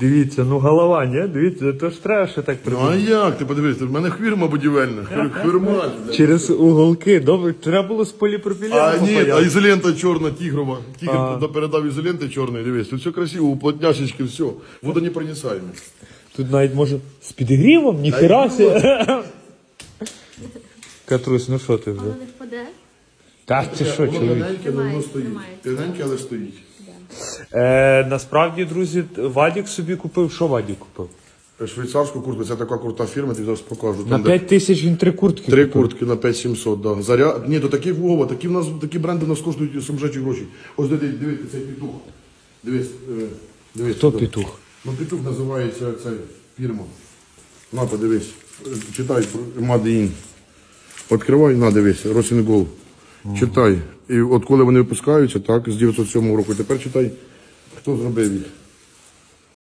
Дивіться, ну голова, ні? Дивіться, то ж треба ще так Ну а придумати. як? Ти подивись, в мене хвірма будівельна. блядь. Через уголки. Добре, треба було з поліпропілену А ні, а попаяти. ізолента чорна, тігрова. Тігр А. туди передав ізоленти чорної, дивись. Тут все красиво, уплотняшечки, все. Вода Водонепроницаємо. Тут навіть може з підігрівом, ніхера сі. Катрусь, ну що ти вже? Воно не впаде. Так, ти що, Воно чоловік? але воно Тримається, стоїть. тримається. Але стоїть. Е, насправді, друзі, Вадік собі купив. Що Вадік купив? Швейцарську куртку, це така крута фірма, ти зараз покажу. На Там, де 5 тисяч він три куртки Три купив. куртки на 5700, да. Заря... Ні, то такі Вова, такі в нас такі бренди в нас коштують сумжечі гроші. Ось дивись, дивись, цей петух. Дивись, е, дивись. Хто петух? Ну петух називається ця фірма. На, подивись. Е, Читай про Made in. Відкривай, на, дивись, Росінгол. Читай. І от коли вони випускаються, так, з 907 року, тепер читай, хто зробив їх.